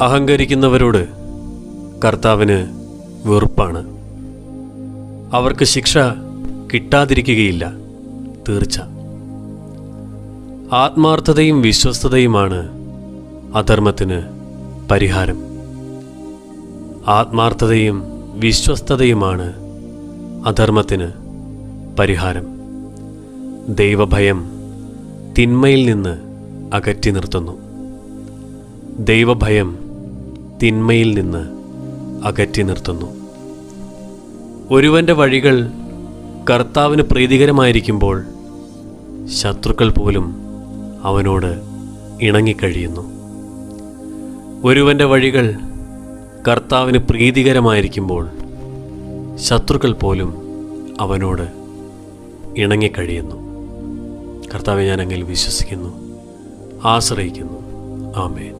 അഹങ്കരിക്കുന്നവരോട് കർത്താവിന് വെറുപ്പാണ്. അവർക്ക് ശിക്ഷ കിട്ടാതിരിക്കുകയില്ല തീർച്ച. ആത്മാർത്ഥതയും വിശ്വസ്തതയുമാണ് അധർമ്മത്തിന് പരിഹാരം. ആത്മാർത്ഥതയും വിശ്വസ്തതയുമാണ് അധർമ്മത്തിന് പരിഹാരം. ദൈവഭയം തിന്മയിൽ നിന്ന് അകറ്റി നിർത്തുന്നു. ദൈവഭയം തിന്മയിൽ നിന്ന് അകറ്റി നിർത്തുന്നു. ഒരുവന്റെ വഴികൾ കർത്താവിന് പ്രീതികരമായിരിക്കുമ്പോൾ ശത്രുക്കൾ പോലും അവനോട് ഇണങ്ങിക്കഴിയുന്നു. ഒരുവന്റെ വഴികൾ കർത്താവിന് പ്രീതികരമായിരിക്കുമ്പോൾ ശത്രുക്കൾ പോലും അവനോട് ഇണങ്ങിക്കഴിയുന്നു. കർത്താവെ ഞാൻ വിശ്വസിക്കുന്നു. ആശ്രയിക്കുന്നു. ആമേൻ.